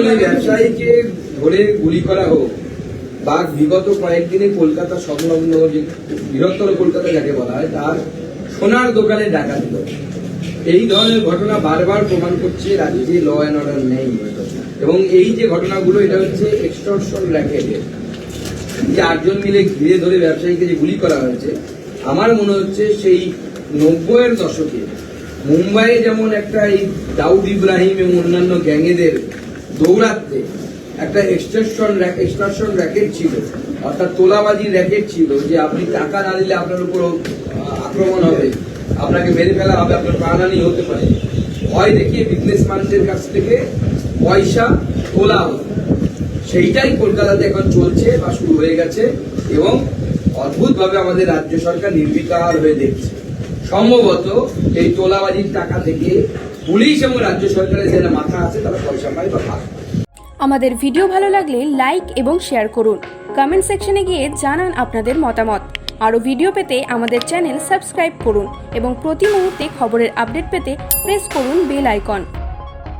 দেখুন ব্যবসায়ীকে ধরে গুলি করা হোক, বা বিগত কয়েকদিনে কলকাতা সংলগ্ন যে বৃহত্তর কলকাতা যাকে বলা হয়, তার সোনার দোকানে ডাকা দিল। এই ধরনের ঘটনা বারবার প্রমাণ করছে রাজ্যে ল অ্যান্ড অর্ডার নেই। এবং এই যে ঘটনাগুলো, এটা হচ্ছে এক্সটর্শন র্যাকেটের যে আটজন মিলে ঘিরে ধরে ব্যবসায়ীকে যে গুলি করা হয়েছে, আমার মনে হচ্ছে সেই নব্বইয়ের দশকে মুম্বাইয়ে যেমন একটা এই দাউদ ইব্রাহিম এবং অন্যান্য গ্যাংয়েদের দৌড়াতে একটা এক্সটেনশন এক্সটর্শন র্যাকেট ছিল। অর্থাৎ তোলাবাজির র্যাকেট ছিল যে আপনি টাকা না দিলে আপনার উপর আক্রমণ হবে, আপনাকে মেরে ফেলা হবে, আপনার প্রাণহানি হতে পারে। ভয় দেখিয়ে বিজনেসম্যানদের কাছ থেকে পয়সা তোলা হতো সেইটাই কলকাতাতে এখন চলছে বা শুরু হয়ে গেছে এবং অদ্ভুতভাবে আমাদের রাজ্য সরকার নির্বিকার হয়ে দেখছে। সম্ভবত এই তোলাবাজির টাকা থেকে পুলিশ এবং রাজ্য সরকারের যারা মাথা আছে, তারা পয়সা পায় বা পায় আমাদের ভিডিও ভালো লাগলে লাইক এবং শেয়ার করুন। কমেন্ট সেকশনে গিয়ে জানান আপনাদের মতামত। আরও ভিডিও পেতে আমাদের চ্যানেল সাবস্ক্রাইব করুন এবং প্রতি মুহূর্তে খবরের আপডেট পেতে প্রেস করুন বেল আইকন